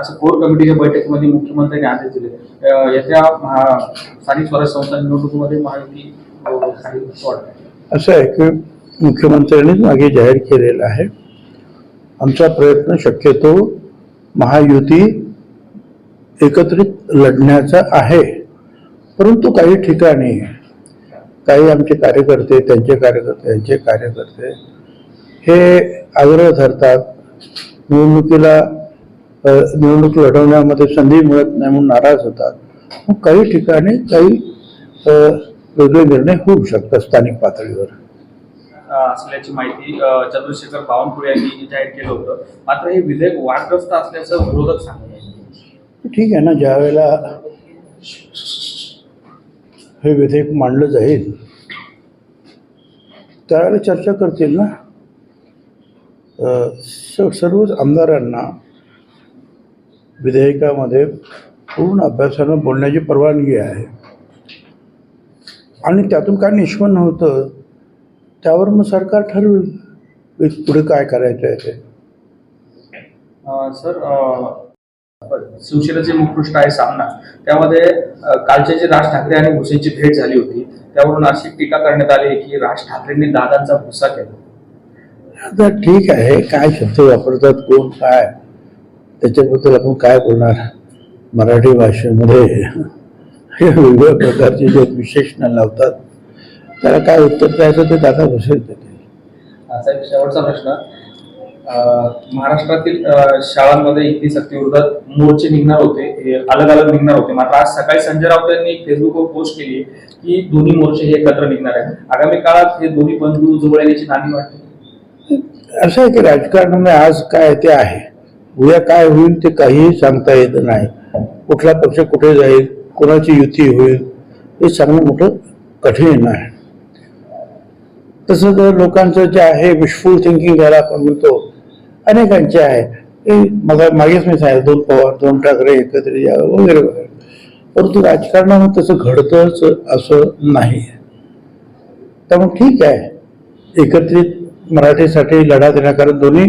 असं कोर कमिटीच्या बैठकीमध्ये मुख्यमंत्र्यांनी आदेश दिले. येत्या महा- स्थानिक स्वराज्य संस्था निवडणुकीमध्ये महायुती असं आहे की मुख्यमंत्र्यांनीच मागे जाहीर केलेलं आहे. आमचा प्रयत्न शक्यतो महायुती एकत्रित लढण्याचा आहे. परंतु काही ठिकाणी काही आमचे कार्यकर्ते त्यांचे कार्यकर्ते यांचे कार्यकर्ते हे आग्रह धरतात. निवडणुकीला निवडणूक लढवण्यामध्ये संधी मिळत नाही म्हणून नाराज होतात. मग काही ठिकाणी काही वेगळे निर्णय होऊ शकतात स्थानिक पातळीवर. असल्याची माहिती चंद्रशेखर बावनकुळे यांनी जाहीर केलं होतं. मात्र हे विधेयक वादग्रस्त असल्याचं विरोधक सांगत ठीक आहे ना ज्या वेळेला हे विधेयक मांडलं जाईल त्यावेळेला चर्चा करतील ना? सर्वच आमदारांना विधेयकामध्ये पूर्ण अभ्यासानं बोलण्याची परवानगी आहे. आणि त्यातून काय निष्पन्न होतं त्यावर मग सरकार ठरवेल पुढे काय करायचं आहे ते. सर शिवसेनेचे मुखपृष्ठ आहे सामना त्यामध्ये कालचे जे राज ठाकरे आणि भुसेंची भेट झाली होती त्यावरून अशी टीका करण्यात आली की राज ठाकरेंनी दादांचा भुसा केला. आता ठीक आहे काय शब्द वापरतात कोण काय? त्याच्याबद्दल आपण काय बोलणार? मराठी भाषेमध्ये हे वेगवेगळ्या प्रकारचे जे विशेषणं लावतात त्याला काय उत्तर द्यायचं ते दादा देतील असा एक शेवटचा प्रश्न महाराष्ट्रातील शाळांमध्ये हिंदी सक्तीविरोधात मोर्चे निघणार होते हे अलग अलग निघणार होते. मात्र आज सकाळी संजय राऊत यांनी फेसबुकवर पोस्ट केली की दोन्ही मोर्चे हे एकत्र निघणार आहे आगामी काळात हे दोन्ही बंधू जवळ येण्याची नाणी वाटते असं आहे की राजकारणामध्ये आज काय ते आहे. उद्या काय होईल ते काहीही सांगता येत नाही. कुठला पक्ष कुठे जाईल कोणाची युती होईल हे सांगणं मोठं कठीण आहे तसं तर लोकांचं जे आहे विशफुल थिंकिंग ज्याला आपण म्हणतो अनेकांचे आहे. ते मग मागेच मी सांगितलं दोन पवार दोन ठाकरे एकत्रित या वगैरे वगैरे. परंतु राजकारणामध्ये तसं घडतंच असं नाही. त्यामुळे ठीक आहे. एकत्रित मराठीसाठी लढा देण्याकारण दोन्ही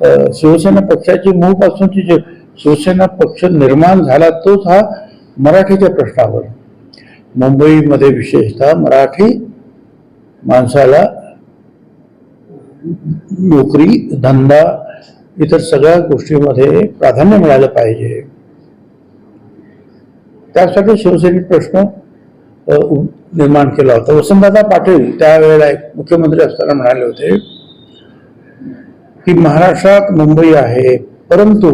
शिवसेना पक्षाची मूळपासूनची जे शिवसेना पक्ष निर्माण झाला तोच हा मराठीच्या प्रश्नावर. मुंबईमध्ये विशेषतः मराठी माणसाला नोकरी धंदा इतर सगळ्या गोष्टीमध्ये प्राधान्य मिळालं पाहिजे. त्यासाठी शिवसेनेत प्रश्न निर्माण केला होता. वसंतदादा पाटील त्यावेळेला एक मुख्यमंत्री असताना म्हणाले होते की महाराष्ट्रात मुंबई आहे परंतु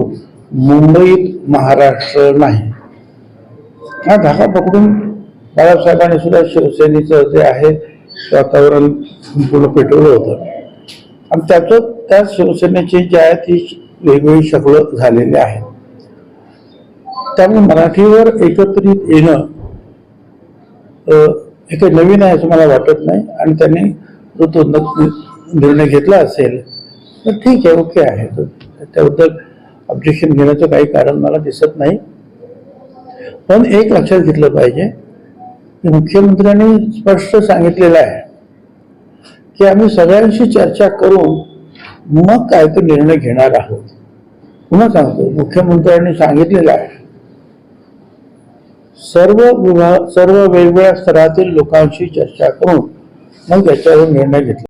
मुंबईत महाराष्ट्र नाही. हा धागा पकडून बाळासाहेबांनी सुद्धा शिवसेनेचं जे आहे वातावरण संपूर्ण पेटवलं होतं. आणि त्याचं त्या शिवसेनेची जी आहे ती वेगवेगळी शकलं झालेली आहे. त्यामुळे मराठीवर एकत्रित येणं हे काही नवीन आहे असं मला वाटत नाही. आणि त्यांनी जो तो निर्णय घेतला असेल ठीक आहे ओके आहे. त्याबद्दल ऑब्जेक्शन घेण्याचं काही कारण मला दिसत नाही. पण एक लक्षात घेतलं पाहिजे की मुख्यमंत्र्यांनी स्पष्ट सांगितलेलं आहे की आम्ही सगळ्यांशी चर्चा करून मग काय तो निर्णय घेणार आहोत. पुन्हा सांगतो मुख्यमंत्र्यांनी सांगितलेलं आहे. सर्व विभाग सर्व वेगवेगळ्या स्तरातील लोकांशी चर्चा करून मग याच्यावर निर्णय घेतला.